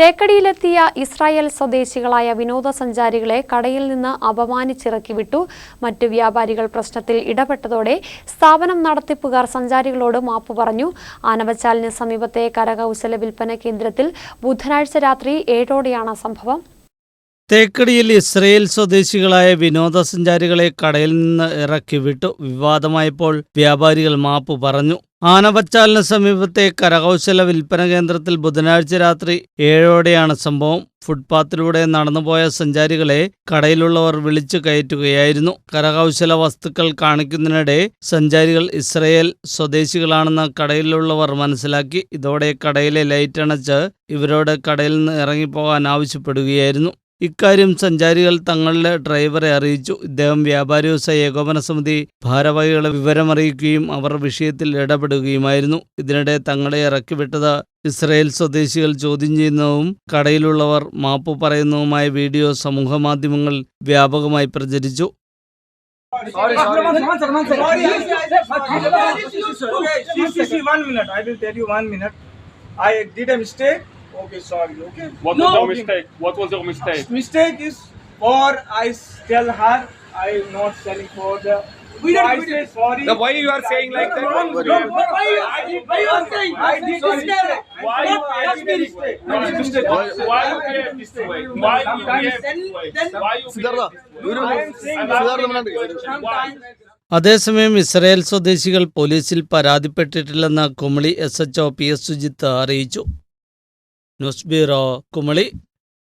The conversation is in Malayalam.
തേക്കടിയിലെത്തിയ ഇസ്രായേൽ സ്വദേശികളായ വിനോദസഞ്ചാരികളെ കടയിൽ നിന്ന് അപമാനിച്ചിറക്കി വിട്ടു മറ്റു വ്യാപാരികൾ പ്രശ്നത്തിൽ ഇടപെട്ടതോടെ സ്ഥാപനം നടത്തിപ്പുകാർ സഞ്ചാരികളോട് മാപ്പ് പറഞ്ഞു. ആനവച്ചാലിന് സമീപത്തെ കരകൗശല വിൽപ്പന കേന്ദ്രത്തിൽ ബുധനാഴ്ച രാത്രി ഏഴോടെയാണ് സംഭവം. തേക്കടിയിൽ ഇസ്രയേൽ സ്വദേശികളായ വിനോദസഞ്ചാരികളെ കടയിൽ നിന്ന് ഇറക്കി വിട്ടു വിവാദമായപ്പോൾ വ്യാപാരികൾ മാപ്പ് പറഞ്ഞു. ആനവച്ചാലിന് സമീപത്തെ കരകൗശല വിൽപ്പന കേന്ദ്രത്തിൽ ബുധനാഴ്ച രാത്രി ഏഴോടെയാണ് സംഭവം. ഫുട്പാത്തിലൂടെ നടന്നുപോയ സഞ്ചാരികളെ കടയിലുള്ളവർ വിളിച്ചു കയറ്റുകയായിരുന്നു. കരകൗശല വസ്തുക്കൾ കാണിക്കുന്നതിനിടെ സഞ്ചാരികൾ ഇസ്രയേൽ സ്വദേശികളാണെന്ന് കടയിലുള്ളവർ മനസ്സിലാക്കി. ഇതോടെ കടയിലെ ലൈറ്റ് അണച്ച് ഇവരോട് കടയിൽ നിന്ന് ഇറങ്ങിപ്പോകാൻ ആവശ്യപ്പെടുകയായിരുന്നു. ഇക്കാര്യം സഞ്ചാരികൾ തങ്ങളുടെ ഡ്രൈവറെ അറിയിച്ചു ഇദ്ദേഹം വ്യാപാരി വ്യവസായ ഏകോപന സമിതി ഭാരവാഹികളെ വിവരമറിയിക്കുകയും അവർ വിഷയത്തിൽ ഇടപെടുകയുമായിരുന്നു ഇതിനിടെ തങ്ങളെ ഇറക്കിവിട്ടത് ഇസ്രയേൽ സ്വദേശികൾ ചോദ്യം ചെയ്യുന്നതും കടയിലുള്ളവർ മാപ്പ് പറയുന്നതുമായ വീഡിയോ സമൂഹമാധ്യമങ്ങളിൽ വ്യാപകമായി പ്രചരിച്ചു Sorry, sorry. One second, one second. Sorry, Okay, see, see, see, one minute. I will tell you one minute. I did a mistake. Okay, sorry. Okay. What No. was your mistake? What was your mistake? Mistake is for I tell her I am not selling for the. We don't- I we say sorry. Now, why you are saying like that? No, no, no, no. Why you- I did- why you are saying? I did a mistake. Why I you did- I behave did a this way? mistake. I did a mistake. Why you behave this way? Why you behave this way? Why you behave this way? I am saying I'm asking you a question. Why? അതേസമയം ഇസ്രയേൽ സ്വദേശികൾ പോലീസിൽ പരാതിപ്പെട്ടിട്ടില്ലെന്ന് Kumily S H O P S Sujith അറിയിച്ചു ന്യൂസ് കുമളി